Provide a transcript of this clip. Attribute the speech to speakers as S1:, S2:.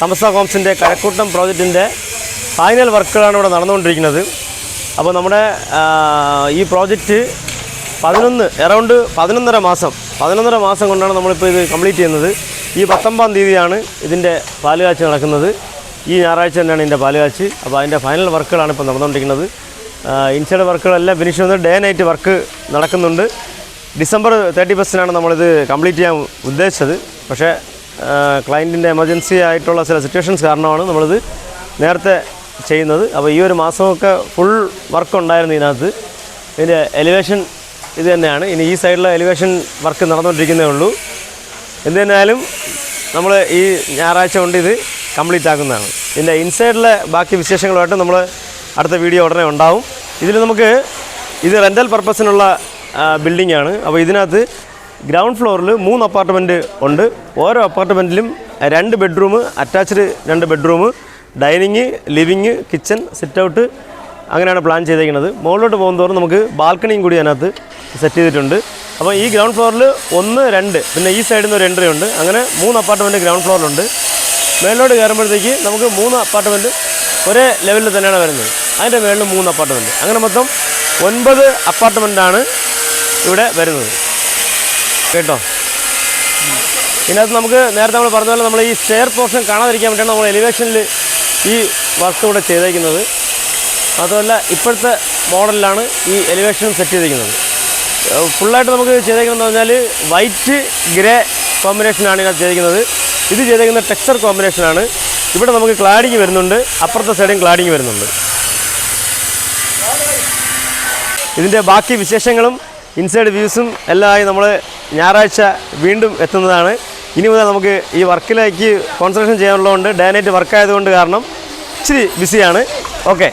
S1: സമസ്ത ഹോംസിന്റെ കഴക്കൂട്ടം പ്രോജക്റ്റിന്റെ ഫൈനൽ വർക്കുകളാണ് ഇവിടെ നടന്നുകൊണ്ടിരിക്കുന്നത്. അപ്പോൾ നമ്മുടെ ഈ പ്രോജക്റ്റ് പതിനൊന്ന് അറൗണ്ട് പതിനൊന്നര മാസം പതിനൊന്നര മാസം കൊണ്ടാണ് നമ്മളിപ്പോൾ ഇത് കംപ്ലീറ്റ് ചെയ്യുന്നത്. ഈ പത്തൊമ്പതാം തീയതിയാണ് ഇതിന്റെ പാലുകാച്ച് നടക്കുന്നത്. ഈ ഞായറാഴ്ച തന്നെയാണ് ഇതിന്റെ പാലുകാച്ച്. അപ്പോൾ അതിന്റെ ഫൈനൽ വർക്കുകളാണ് ഇപ്പോൾ നടന്നുകൊണ്ടിരിക്കുന്നത്. ഇൻസൈഡ് വർക്കുകളെല്ലാം ഫിനിഷ് ചെയ്യുന്നത് ഡേ നൈറ്റ് വർക്ക് നടക്കുന്നുണ്ട്. ഡിസംബർ തേർട്ടി ഫസ്റ്റിനാണ് നമ്മളിത് കംപ്ലീറ്റ് ചെയ്യാൻ ഉദ്ദേശിച്ചത്. പക്ഷേ ക്ലയന്റിന്റെ എമർജൻസി ആയിട്ടുള്ള ചില സിറ്റുവേഷൻസ് കാരണമാണ് നമ്മളിത് നേരത്തെ ചെയ്യുന്നത്. അപ്പോൾ ഈ ഒരു മാസമൊക്കെ ഫുൾ വർക്ക് ഉണ്ടായിരുന്നു ഇതിനകത്ത്. ഇതിന്റെ എലിവേഷൻ ഇത് തന്നെയാണ്. ഇനി ഈ സൈഡിലെ എലിവേഷൻ വർക്ക് നടന്നുകൊണ്ടിരിക്കുന്നേ ഉള്ളൂ. എന്ത് തന്നെയായാലും നമ്മൾ ഈ ഞായറാഴ്ച കൊണ്ട് ഇത് കംപ്ലീറ്റ് ആക്കുന്നതാണ്. ഇതിന്റെ ഇൻസൈഡിലെ ബാക്കി വിശേഷങ്ങളുമായിട്ട് നമ്മൾ അടുത്ത വീഡിയോ ഉടനെ ഉണ്ടാവും. ഇതിൽ നമുക്ക് ഇത് റെന്റൽ പർപ്പസിനുള്ള ബിൽഡിംഗ് ആണ്. അപ്പോൾ ഇതിനകത്ത് ഗ്രൗണ്ട് ഫ്ലോറിൽ മൂന്ന് അപ്പാർട്ട്മെന്റ് ഉണ്ട്. ഓരോ അപ്പാർട്ട്മെന്റിലും രണ്ട് ബെഡ്റൂം അറ്റാച്ച്ഡ് രണ്ട് bedroom dining living kitchen sit out അങ്ങനെയാണ് പ്ലാൻ ചെയ്തേക്കുന്നത്. മുകളിലോട്ട് പോകുന്നതോറും നമുക്ക് ബാൽക്കണിയും കൂടി അതിനകത്ത് സെറ്റ് ചെയ്തിട്ടുണ്ട്. അപ്പോൾ ഈ ഗ്രൗണ്ട് ഫ്ലോറിൽ ഒന്ന് രണ്ട് പിന്നെ ഈ സൈഡിൽ നിന്ന് ഒരു എൻട്രി ഉണ്ട്. അങ്ങനെ മൂന്ന് അപ്പാർട്ട്മെന്റ് ഗ്രൗണ്ട് ഫ്ലോറിലുണ്ട് മേളിലോട്ട് കയറുമ്പോഴത്തേക്ക് നമുക്ക് മൂന്ന് അപ്പാർട്ട്മെന്റ് ഒരേ ലെവലിൽ തന്നെയാണ് വരുന്നത്. അതിന്റെ മേളിൽ മൂന്ന് അപ്പാർട്ട്മെന്റ് അങ്ങനെ മൊത്തം ഒൻപത് അപ്പാർട്ട്മെന്റാണ് ഇവിടെ വരുന്നത്. കേട്ടോ? ഇതിനകത്ത് നമുക്ക് നേരത്തെ നമ്മൾ പറഞ്ഞ പോലെ നമ്മൾ ഈ സ്റ്റെയർ പോർഷൻ കാണാതിരിക്കാൻ വേണ്ടിയാണ് നമ്മൾ എലിവേഷനിൽ ഈ വർക്ക് ഇവിടെ ചെയ്തേക്കുന്നത്. അതുമല്ല ഇപ്പോഴത്തെ മോഡലിലാണ് ഈ എലിവേഷൻ സെറ്റ് ചെയ്തിരിക്കുന്നത്. ഫുള്ളായിട്ട് നമുക്ക് ചെയ്തേക്കുന്നതെന്ന് പറഞ്ഞാൽ വൈറ്റ് ഗ്രേ കോമ്പിനേഷനാണ് ഇതിനകത്ത് ചെയ്തിരിക്കുന്നത് ഇത് ചെയ്തേക്കുന്ന ടെക്സ്ചർ കോമ്പിനേഷനാണ് ഇവിടെ നമുക്ക് ക്ലാഡിങ് വരുന്നുണ്ട്. അപ്പുറത്തെ സൈഡും ക്ലാഡിങ് വരുന്നുണ്ട്. ഇതിന്റെ ബാക്കി വിശേഷങ്ങളും ഇൻസൈഡ് വ്യൂസും എല്ലാമായി നമ്മൾ ഞായറാഴ്ച വീണ്ടും എത്തുന്നതാണ്. ഇനി മുതൽ നമുക്ക് ഈ വർക്കിലേക്ക് കോൺസെൻട്രേഷൻ ചെയ്യാനുള്ളതുകൊണ്ട് ഡേ നൈറ്റ് വർക്ക് ആയതുകൊണ്ട് കാരണം ഇച്ചിരി ബിസിയാണ് ഓക്കെ